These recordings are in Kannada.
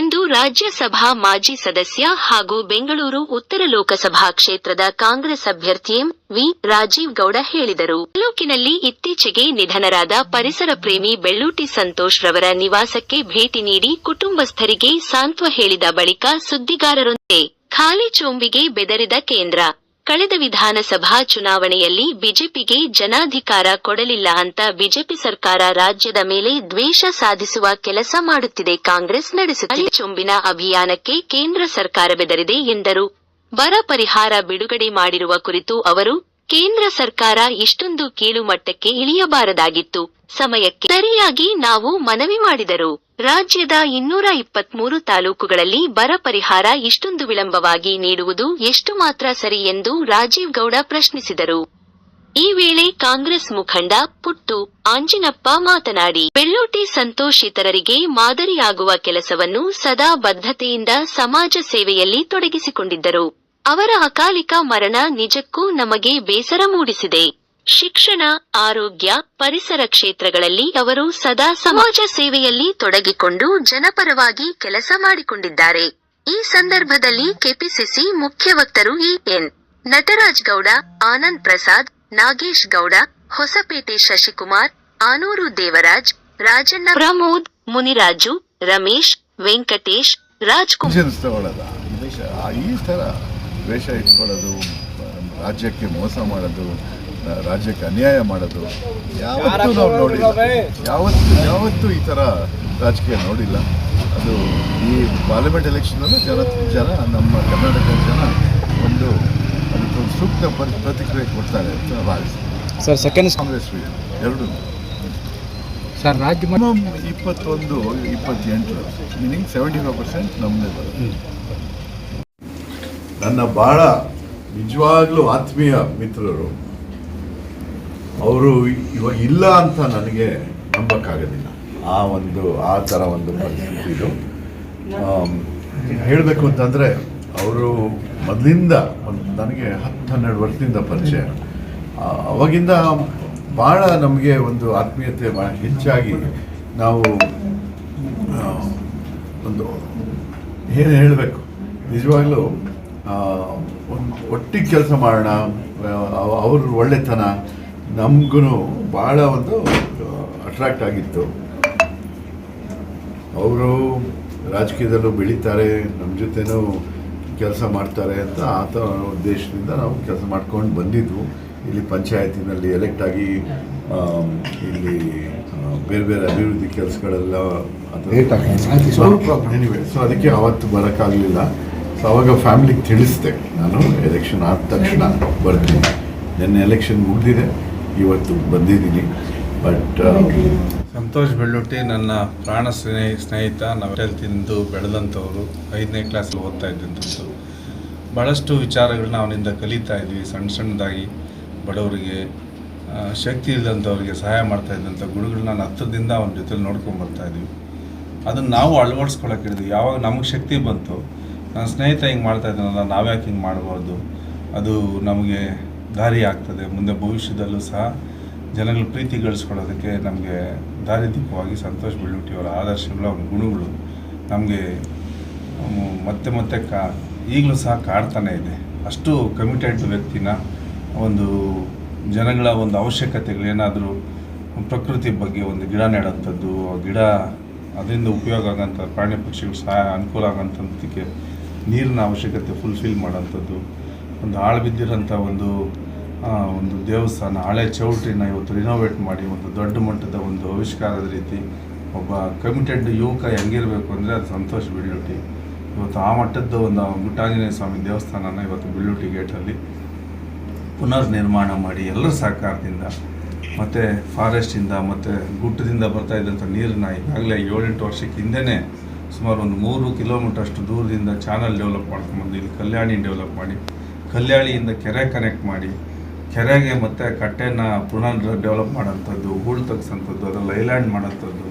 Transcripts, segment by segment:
ಎಂದು ರಾಜ್ಯಸಭಾ ಮಾಜಿ ಸದಸ್ಯ ಹಾಗೂ ಬೆಂಗಳೂರು ಉತ್ತರ ಲೋಕಸಭಾ ಕ್ಷೇತ್ರದ ಕಾಂಗ್ರೆಸ್ ಅಭ್ಯರ್ಥಿ ಎಂ ವಿ ರಾಜೀವ್ ಗೌಡ ಹೇಳಿದರು. ತಾಲೂಕಿನಲ್ಲಿ ಇತ್ತೀಚೆಗೆ ನಿಧನರಾದ ಪರಿಸರ ಪ್ರೇಮಿ ಬೆಳ್ಳೂಟಿ ಸಂತೋಷ್ ರವರ ನಿವಾಸಕ್ಕೆ ಭೇಟಿ ನೀಡಿ ಕುಟುಂಬಸ್ಥರಿಗೆ ಸಾಂತ್ವ ಹೇಳಿದ ಬಳಿಕ ಸುದ್ದಿಗಾರರೊಂದಿಗೆ ಖಾಲಿ ಚೋಂಬಿಗೆ ಬೆದರಿದ ಕೇಂದ್ರ ಕಳೆದ ವಿಧಾನಸಭಾ ಚುನಾವಣೆಯಲ್ಲಿ ಬಿಜೆಪಿಗೆ ಜನಾಧಿಕಾರ ಕೊಡಲಿಲ್ಲ ಅಂತ ಬಿಜೆಪಿ ಸರ್ಕಾರ ರಾಜ್ಯದ ಮೇಲೆ ದ್ವೇಷ ಸಾಧಿಸುವ ಕೆಲಸ ಮಾಡುತ್ತಿದೆ ಕಾಂಗ್ರೆಸ್ ನಡೆಸುತ್ತಿದೆ. ಚೊಂಬಿನ ಅಭಿಯಾನಕ್ಕೆ ಕೇಂದ್ರ ಸರ್ಕಾರ ಬೆದರಿದೆ ಎಂದರು. ಬರ ಪರಿಹಾರ ಬಿಡುಗಡೆ ಮಾಡಿರುವ ಕುರಿತು ಅವರು, ಕೇಂದ್ರ ಸರ್ಕಾರ ಇಷ್ಟೊಂದು ಕೀಳುಮಟ್ಟಕ್ಕೆ ಇಳಿಯಬಾರದಾಗಿತ್ತು. ಸಮಯಕ್ಕೆ ಸರಿಯಾಗಿ ನಾವು ಮನವಿ ಮಾಡಿದರು. ರಾಜ್ಯದ ಇನ್ನೂರ ಇಪ್ಪತ್ಮೂರು ತಾಲೂಕುಗಳಲ್ಲಿ ಬರ ಪರಿಹಾರ ಇಷ್ಟೊಂದು ವಿಳಂಬವಾಗಿ ನೀಡುವುದು ಎಷ್ಟು ಮಾತ್ರ ಸರಿ ಎಂದು ರಾಜೀವ್ ಗೌಡ ಪ್ರಶ್ನಿಸಿದರು. ಈ ವೇಳೆ ಕಾಂಗ್ರೆಸ್ ಮುಖಂಡ ಪುಟ್ಟು ಆಂಜಿನಪ್ಪ ಮಾತನಾಡಿ ಬೆಳ್ಳೂಟಿ ಸಂತೋಷ್ ಇತರರಿಗೆ ಮಾದರಿಯಾಗುವ ಕೆಲಸವನ್ನು ಸದಾ ಬದ್ಧತೆಯಿಂದ ಸಮಾಜ ಸೇವೆಯಲ್ಲಿ ತೊಡಗಿಸಿಕೊಂಡಿದ್ದರು. ಅವರ ಅಕಾಲಿಕ ಮರಣ ನಿಜಕ್ಕೂ ನಮಗೆ ಬೇಸರ ಮೂಡಿಸಿದೆ. ಶಿಕ್ಷಣ ಆರೋಗ್ಯ ಪರಿಸರ ಕ್ಷೇತ್ರಗಳಲ್ಲಿ ಅವರು ಸದಾ ಸಮಾಜ ಸೇವೆಯಲ್ಲಿ ತೊಡಗಿಕೊಂಡು ಜನಪರವಾಗಿ ಕೆಲಸ ಮಾಡಿಕೊಂಡಿದ್ದಾರೆ. ಈ ಸಂದರ್ಭದಲ್ಲಿ ಕೆಪಿಸಿಸಿ ಮುಖ್ಯ ವಕ್ತರು ಇ ಎನ್ ನಟರಾಜ್ ಗೌಡ ಆನಂದ್ ಪ್ರಸಾದ್ ನಾಗೇಶ್ ಗೌಡ ಹೊಸಪೇಟೆ ಶಶಿಕುಮಾರ್ ಆನೂರು ದೇವರಾಜ್ ರಾಜಣ್ಣ ಪ್ರಮೋದ್ ಮುನಿರಾಜು ರಮೇಶ್ ವೆಂಕಟೇಶ್ ರಾಜ್ಕುಮಾರ್. ಈ ಇಟ್ಕೊಳ್ಳೋದು ರಾಜ್ಯಕ್ಕೆ ಮೋಸ ಮಾಡೋದು ರಾಜ್ಯಕ್ಕೆ ಅನ್ಯಾಯ ಮಾಡೋದು ಯಾವತ್ತೂ ನಾವು ನೋಡಿಲ್ಲ. ಯಾವತ್ತು ಯಾವತ್ತೂ ಈ ಥರ ರಾಜಕೀಯ ನೋಡಿಲ್ಲ. ಅದು ಈ ಪಾರ್ಲಿಮೆಂಟ್ ಎಲೆಕ್ಷನಲ್ಲೂ ಜನ ಜನ ನಮ್ಮ ಕರ್ನಾಟಕದ ಜನ ಒಂದು ಅದಕ್ಕೊಂದು ಸೂಕ್ತ ಪ್ರತಿಕ್ರಿಯೆ ಕೊಡ್ತಾರೆ ಅಂತ ಭಾವಿಸ್ತೀನಿ. ಸರ್ ಸೆಕೆಂಡ್ ಕಾಂಗ್ರೆಸ್ ಎರಡು. ಸರ್ ರಾಜ್ಯ ಇಪ್ಪತ್ತೊಂದು ಇಪ್ಪತ್ತೆಂಟು ಮೀನಿಂಗ್ ಸೆವೆಂಟಿ ಫೈವ್ ಪರ್ಸೆಂಟ್ ನಮ್ಮದೇ ಬರುತ್ತೆ ನನ್ನ ಭಾಳ ನಿಜವಾಗ್ಲೂ ಆತ್ಮೀಯ ಮಿತ್ರರು ಅವರು ಇವಾಗ ಇಲ್ಲ ಅಂತ ನನಗೆ ನಂಬಕ್ಕಾಗೋದಿಲ್ಲ. ಆ ಒಂದು, ಆ ಥರ ಒಂದು ಪರಿಸ್ಥಿತಿ ಇದು. ಹೇಳಬೇಕು ಅಂತಂದರೆ, ಅವರು ಮೊದಲಿಂದ ಒಂದು ನನಗೆ ಹತ್ತು ಹನ್ನೆರಡು ವರ್ಷದಿಂದ ಪರಿಚಯ. ಅವಾಗಿಂದ ಭಾಳ ನಮಗೆ ಒಂದು ಆತ್ಮೀಯತೆ ಭಾಳ ಹೆಚ್ಚಾಗಿ ನಾವು ಒಂದು ಏನು ಹೇಳಬೇಕು? ನಿಜವಾಗ್ಲೂ ಒಂದು ಒಟ್ಟಿಗೆ ಕೆಲಸ ಮಾಡೋಣ ಅವ- ಅವ್ರ ಒಳ್ಳೆತನ ನಮಗೂ ಭಾಳ ಒಂದು ಅಟ್ರಾಕ್ಟ್ ಆಗಿತ್ತು. ಅವರು ರಾಜಕೀಯದಲ್ಲೂ ಬೆಳೀತಾರೆ ನಮ್ಮ ಜೊತೆನೂ ಕೆಲಸ ಮಾಡ್ತಾರೆ ಅಂತ ಆ ಥರ ಉದ್ದೇಶದಿಂದ ನಾವು ಕೆಲಸ ಮಾಡ್ಕೊಂಡು ಬಂದಿದ್ವು. ಇಲ್ಲಿ ಪಂಚಾಯತಿನಲ್ಲಿ ಎಲೆಕ್ಟ್ ಆಗಿ ಇಲ್ಲಿ ಬೇರೆ ಬೇರೆ ಅಭಿವೃದ್ಧಿ ಕೆಲಸಗಳೆಲ್ಲ ಎನಿವೆ ಸೊ ಅದಕ್ಕೆ ಅವತ್ತು ಬರೋಕ್ಕಾಗಲಿಲ್ಲ. ಸೊ ಅವಾಗ ಫ್ಯಾಮಿಲಿಗೆ ತಿಳಿಸಿದೆ. ನಾನು ಎಲೆಕ್ಷನ್ ಆದ ತಕ್ಷಣ ಬರ್ತೀನಿ. ನನ್ನ ಎಲೆಕ್ಷನ್ ಮುಗಿದಿದೆ. ಇವತ್ತು ಬಂದಿದ್ದೀನಿ. ಬಟ್ ಸಂತೋಷ್ ಬೆಳ್ಳುಟ್ಟಿ ನನ್ನ ಪ್ರಾಣ ಸ್ನೇಹಿ ಸ್ನೇಹಿತ. ನಾವೆಲ್ಲ ತಿಂದು ಬೆಳೆದಂಥವ್ರು. ಐದನೇ ಕ್ಲಾಸಲ್ಲಿ ಓದ್ತಾ ಇದ್ದಂಥದ್ದು ಭಾಳಷ್ಟು ವಿಚಾರಗಳನ್ನ ಅವನಿಂದ ಕಲಿತಾ ಇದ್ವಿ. ಸಣ್ಣ ಸಣ್ಣದಾಗಿ ಬಡವರಿಗೆ ಶಕ್ತಿ ಇಲ್ಲದಂಥವ್ರಿಗೆ ಸಹಾಯ ಮಾಡ್ತಾ ಇದ್ದಂಥ ಗುಣಗಳನ್ನ ನಾನು ಹತ್ತಿರದಿಂದ ಅವನ ಜೊತೆಲಿ ನೋಡ್ಕೊಂಡು ಬರ್ತಾ ಇದ್ವಿ. ಅದನ್ನು ನಾವು ಅಳವಡಿಸ್ಕೊಳಕ್ಕೆ ಹಿಡಿದ್ವಿ ಯಾವಾಗ ನಮಗೆ ಶಕ್ತಿ ಬಂತು ನನ್ನ ಸ್ನೇಹಿತ ಹಿಂಗೆ ಮಾಡ್ತಾ ಇದ್ದಾನಲ್ಲ ನಾವ್ಯಾಕೆ ಹಿಂಗೆ ಮಾಡಬಾರ್ದು? ಅದು ನಮಗೆ ದಾರಿ ಆಗ್ತದೆ ಮುಂದೆ ಭವಿಷ್ಯದಲ್ಲೂ ಸಹ ಜನಗಳ ಪ್ರೀತಿ ಗಳಿಸ್ಕೊಳ್ಳೋದಕ್ಕೆ ನಮಗೆ ದಾರಿದೀಪವಾಗಿ ಸಂತೋಷ್ ಬೆಳ್ಳುಟ್ಟಿಯವರ ಆದರ್ಶಗಳು, ಅವ್ರ ಗುಣಗಳು ನಮಗೆ ಮತ್ತೆ ಮತ್ತೆ ಕಾ ಈಗಲೂ ಸಹ ಕಾಡ್ತಾನೆ ಇದೆ. ಅಷ್ಟು ಕಮಿಟೆಡ್ ವ್ಯಕ್ತಿನ ಒಂದು ಜನಗಳ ಒಂದು ಅವಶ್ಯಕತೆಗಳೇನಾದರೂ ಪ್ರಕೃತಿ ಬಗ್ಗೆ ಒಂದು ಗಿಡ ನೆಡೋಂಥದ್ದು ಗಿಡ ಅದರಿಂದ ಉಪಯೋಗ ಆಗೋಂಥ ಪ್ರಾಣಿ ಪಕ್ಷಿಗಳು ಸಹ ಅನುಕೂಲ ಆಗೋಂಥದ್ದಕ್ಕೆ ನೀರಿನ ಅವಶ್ಯಕತೆ ಫುಲ್ಫಿಲ್ ಮಾಡೋಂಥದ್ದು ಒಂದು ಹಾಳು ಬಿದ್ದಿರೋಂಥ ಒಂದು ಒಂದು ದೇವಸ್ಥಾನ, ಹಳೆ ಚೌಟ್ರಿನ ಇವತ್ತು ರಿನೋವೇಟ್ ಮಾಡಿ ಒಂದು ದೊಡ್ಡ ಮಟ್ಟದ ಒಂದು ಆವಿಷ್ಕಾರದ ರೀತಿ ಒಬ್ಬ ಕಮಿಟೆಡ್ ಯುವಕ ಹೆಂಗಿರಬೇಕು ಅಂದರೆ ಅದು ಸಂತೋಷ ಬಿಳ್ಳುಟ್ಟಿ. ಇವತ್ತು ಆ ಮಟ್ಟದ ಒಂದು ಗುಟ್ಟಾಂಜನೇಯ ಸ್ವಾಮಿ ದೇವಸ್ಥಾನನ ಇವತ್ತು ಬಿಳ್ಳುಟಿ ಗೇಟಲ್ಲಿ ಪುನರ್ ನಿರ್ಮಾಣ ಮಾಡಿ ಎಲ್ಲರ ಸಹಕಾರದಿಂದ ಮತ್ತು ಫಾರೆಸ್ಟಿಂದ ಮತ್ತು ಗುಟ್ಟದಿಂದ ಬರ್ತಾ ಇದ್ದಂಥ ನೀರನ್ನ ಈಗಾಗಲೇ ಏಳೆಂಟು ವರ್ಷಕ್ಕೆ ಹಿಂದೆ ಸುಮಾರು ಒಂದು ಮೂರು ಕಿಲೋಮೀಟರ್ ಅಷ್ಟು ದೂರದಿಂದ ಚಾನಲ್ ಡೆವಲಪ್ ಮಾಡ್ಕೊಂಡ್ಬಂದು ಇಲ್ಲಿ ಕಲ್ಯಾಣಿ ಡೆವಲಪ್ ಮಾಡಿ ಕಲ್ಯಾಣಿಯಿಂದ ಕೆರೆ ಕನೆಕ್ಟ್ ಮಾಡಿ, ಕೆರೆಗೆ ಮತ್ತು ಕಟ್ಟೆನ ಪುನರ್ ಡೆವಲಪ್ ಮಾಡೋಂಥದ್ದು, ಹೂಳು ತೆಗ್ಸೋಂಥದ್ದು ಅದರಲ್ಲಿ ಐಲ್ಯಾಂಡ್ ಮಾಡೋಂಥದ್ದು,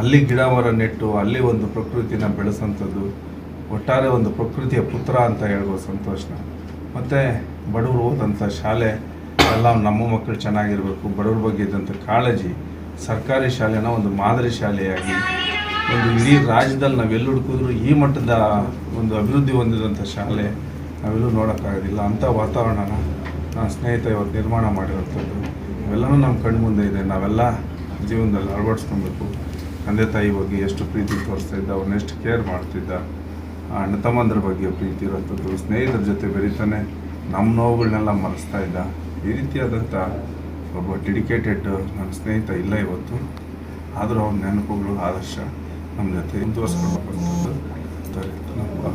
ಅಲ್ಲಿ ಗಿಡ ಮರ ನೆಟ್ಟು, ಅಲ್ಲಿ ಒಂದು ಪ್ರಕೃತಿನ ಬೆಳೆಸೋಂಥದ್ದು, ಒಟ್ಟಾರೆ ಒಂದು ಪ್ರಕೃತಿಯ ಪುತ್ರ ಅಂತ ಹೇಳ್ಬೋದು ಸಂತೋಷನ. ಮತ್ತು ಬಡವರು ಓದಂಥ ಶಾಲೆ ಎಲ್ಲ ನಮ್ಮ ಮಕ್ಕಳು ಚೆನ್ನಾಗಿರಬೇಕು, ಬಡವ್ರ ಬಗ್ಗೆ ಇದ್ದಂಥ ಕಾಳಜಿ, ಸರ್ಕಾರಿ ಶಾಲೆನ ಒಂದು ಮಾದರಿ ಶಾಲೆಯಾಗಿ, ಒಂದು ಇಡೀ ರಾಜ್ಯದಲ್ಲಿ ನಾವೆಲ್ಲಿ ಹುಡುಕಿದ್ರು ಈ ಮಟ್ಟದ ಒಂದು ಅಭಿವೃದ್ಧಿ ಹೊಂದಿದಂಥ ಶಾಲೆ ನಾವೆಲ್ಲೂ ನೋಡೋಕ್ಕಾಗೋದಿಲ್ಲ. ಅಂಥ ವಾತಾವರಣನ ನನ್ನ ಸ್ನೇಹಿತ ಇವತ್ತು ನಿರ್ಮಾಣ ಮಾಡಿರೋಂಥದ್ದು. ಇವೆಲ್ಲನೂ ನಮ್ಮ ಕಣ್ಣು ಮುಂದೆ ಇದೆ. ನಾವೆಲ್ಲ ಜೀವನದಲ್ಲಿ ಅಳವಡಿಸ್ಕೊಬೇಕು. ತಂದೆ ತಾಯಿ ಬಗ್ಗೆ ಎಷ್ಟು ಪ್ರೀತಿ ತೋರಿಸ್ತಾ ಇದ್ದ, ಅವ್ರನ್ನ ಕೇರ್ ಮಾಡ್ತಿದ್ದ ಅಣ್ಣ ತಮ್ಮಂದ್ರ ಬಗ್ಗೆ ಪ್ರೀತಿ ಇರೋಂಥದ್ದು. ಸ್ನೇಹಿತರ ಜೊತೆ ಬೆರೀತಾನೆ ನಮ್ಮ ನೋವುಗಳನ್ನೆಲ್ಲ ಮರೆಸ್ತಾ ಇದ್ದ. ಈ ರೀತಿಯಾದಂಥ ಒಬ್ಬ ಡೆಡಿಕೇಟೆಡ್ ನನ್ನ ಸ್ನೇಹಿತ ಇಲ್ಲ ಇವತ್ತು. ಆದರೂ ಅವನ ನೆನಪುಗಳು ಆದರ್ಶ ನಮ್ಮ ಜೊತೆ ಮುಂದುವರ್ಸ್ಕೊಂಡು ಸರಿ ನಮ್ಮ.